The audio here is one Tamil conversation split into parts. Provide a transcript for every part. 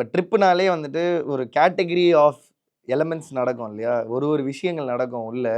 இப்போ ட்ரிப்புனாலே வந்துட்டு ஒரு கேட்டகரி ஆஃப் எலமெண்ட்ஸ் நடக்கும் இல்லையா? ஒரு ஒரு விஷயங்கள் நடக்கும் உள்ள.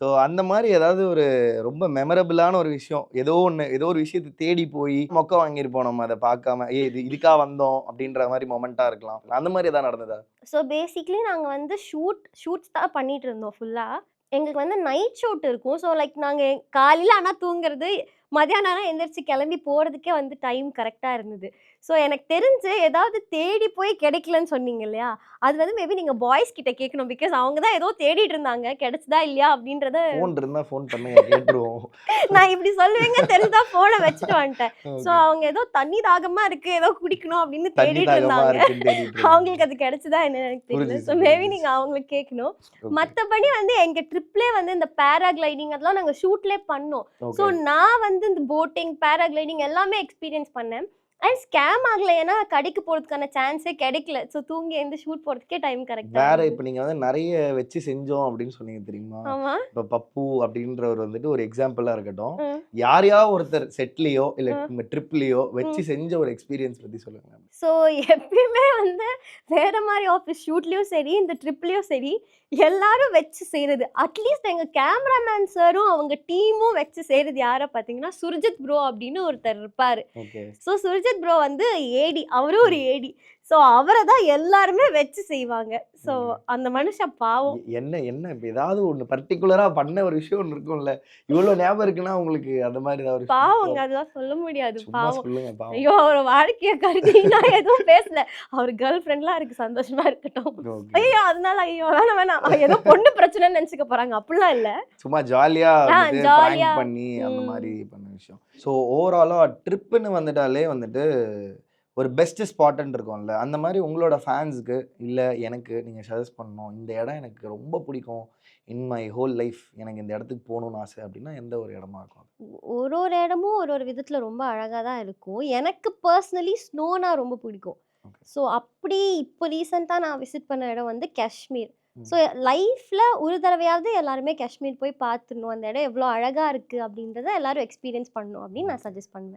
ஸோ அந்த மாதிரி ஏதாவது ஒரு ரொம்ப மெமரபிளான ஒரு விஷயம். ஏதோ ஒன்று ஏதோ ஒரு விஷயத்தை தேடி போய் மொக்க வாங்கியிருப்போம் நம்ம அதை பார்க்காம ஏ இது இதுக்கா வந்தோம் அப்படின்ற மாதிரி மொமெண்ட்டாக இருக்கலாம். அந்த மாதிரி ஏதாவது நடந்ததா? ஸோ பேசிக்லி நாங்கள் வந்து ஷூட் ஷூட்ஸ் தான் பண்ணிட்டு இருந்தோம் ஃபுல்லாக எங்களுக்கு வந்து நைட் ஷூட் இருக்கும். ஸோ லைக் நாங்கள் காலையில் ஆனால் தூங்குறது மதியானம் ஆனால் எந்திரிச்சு கிளம்பி போகிறதுக்கே வந்து டைம் கரெக்டாக இருந்தது. ஸோ எனக்கு தெரிஞ்சு ஏதாவது தேடி போய் கிடைக்கலன்னு சொன்னீங்க இல்லையா? அது வந்து மேபி நீங்கள் பாய்ஸ் கிட்ட கேட்கணும். பிகாஸ் அவங்க தான் ஏதோ தேடிட்டு இருந்தாங்க. கிடைச்சதா இல்லையா? அப்படின்றத ஃபோன் இருந்தால் ஃபோன் பண்ணுங்க கேட்டுருவோம். நான் இப்படி சொல்லுவேங்க தெரிஞ்சா ஃபோனை வச்சுட்டு வந்துட்டேன். ஸோ. அவங்க ஏதோ தண்ணி தாகமா இருக்கு ஏதோ குடிக்கணும் அப்படின்னு தேடிட்டு இருந்தாங்க. அவங்களுக்கு அது கிடைச்சதா என்ன எனக்கு தெரியல. ஸோ மேபி புரிஞ்சுச்சு. நீங்க அவங்களுக்கு கேட்கணும். மத்தபடி வந்து எங்க ட்ரிப்லே வந்து இந்த பேராகிளைடிங் அதெல்லாம் நாங்க ஷூட்லேயே பண்ணோம். ஸோ. நான் வந்து இந்த போட்டிங் பேராகிளைடிங் எல்லாமே எக்ஸ்பீரியன்ஸ் பண்ணேன். அண்ட் ஸ்கேம் ஆகல. ஏன்னா கடைக்கு போறதுக்கான சான்ஸே கிடைக்கல. ஸோ தூங்கி எந்த ஷூட் போறதுக்கே டைம் வேற கரெக்டாக இப்போ நீங்க வந்து நிறைய வச்சு செஞ்சோம் அப்படின்னு சொன்னீங்க தெரியுமா? இப்போ பப்பு அப்படின்றவர் வந்துட்டு ஒரு எக்ஸாம்பிளா இருக்கட்டும். யாரையா ஒருத்தர் செட்லயோ இல்ல ட்ரிப்லயோ வச்சு செஞ்ச ஒரு எக்ஸ்பீரியன்ஸ் பத்தி சொல்லுங்க ஸோ எப்பயுமே வந்து வேற மாதிரி ஆஃபீஸ் ஷூட்லேயும் சரி இந்த ட்ரிப்லேயும் சரி எல்லாரும் வச்சு செய்கிறது அட்லீஸ்ட் எங்கள் கேமராமேன் சாரும் அவங்க டீமும் வச்சு செய்கிறது யாரை பார்த்தீங்கன்னா சுர்ஜித் ப்ரோ அப்படின்னு ஒருத்தர் இருப்பார். ஸோ சுர்ஜித் ப்ரோ வந்து ஏடி அவரும் ஒரு ஏடி ஸோ அவரை தான் எல்லாருமே வச்சு செய்வாங்க. ஸோ. அந்த மனுஷன் பாவம். என்ன என்ன ஏதாவது ஒண்ணு பர்டிகுலரா பண்ண ஒரு விஷயம் ஒண்ணு இருக்கும்ல. இவ்வளவு ஞாபகம் இருக்குன்னா உங்களுக்கு அந்த மாதிரி ஏதாவது பாவங்க? அதெல்லாம் சொல்ல முடியாது. பாவம். ஐயோ அவர் வாழ்க்கையை கருதி நான் எதுவும் பேசல. அவர் கேர்ள் ஃப்ரெண்ட்லாம் இருக்கு சந்தோஷமா இருக்கட்டும். ஐயோ அதனால ஐயோ வேணாம் வேணாம். ஏதோ பொண்ணு பிரச்சனைன்னு நினைச்சுக்க போறாங்க. அப்படிலாம் இல்ல. சும்மா ஜாலியா ஆ, வந்துட்டு ஜாலியா. prank பண்ணி அந்த. மாதிரி பண்ண விஷயம். ஸோ ஓவராலாக ட்ரிப்புன்னு வந்துட்டாலே வந்துட்டு ஒரு பெஸ்ட் ஸ்பாட்டுன்னு இருக்கும்ல. அந்த மாதிரி உங்களோட ஃபேன்ஸுக்கு இல்லை எனக்கு நீங்கள் சஜஸ்ட் பண்ணணும். இந்த இடம் எனக்கு ரொம்ப பிடிக்கும். இன் மை ஹோல் லைஃப் எனக்கு இந்த இடத்துக்கு போகணும்னு ஆசை அப்படின்னா எந்த ஒரு இடமா இருக்கும்? ஒரு ஒரு இடமும் ஒரு ஒரு விதத்தில் ரொம்ப அழகாக தான் இருக்கும். எனக்கு பர்சனலி ஸ்னோனா ரொம்ப பிடிக்கும். ஸோ அப்படி இப்போ ரீசெண்டாக நான் விசிட் பண்ண இடம் வந்து காஷ்மீர். ஸோ லைஃப்ல ஒரு தடவையாவது எல்லாருமே காஷ்மீர் போய் பார்த்துடணும். அந்த இடம் எவ்வளோ அழகா இருக்கு அப்படின்றத எல்லாரும் எக்ஸ்பீரியன்ஸ் பண்ணணும் அப்படின்னு நான் சஜஸ்ட் பண்ணுவேன்.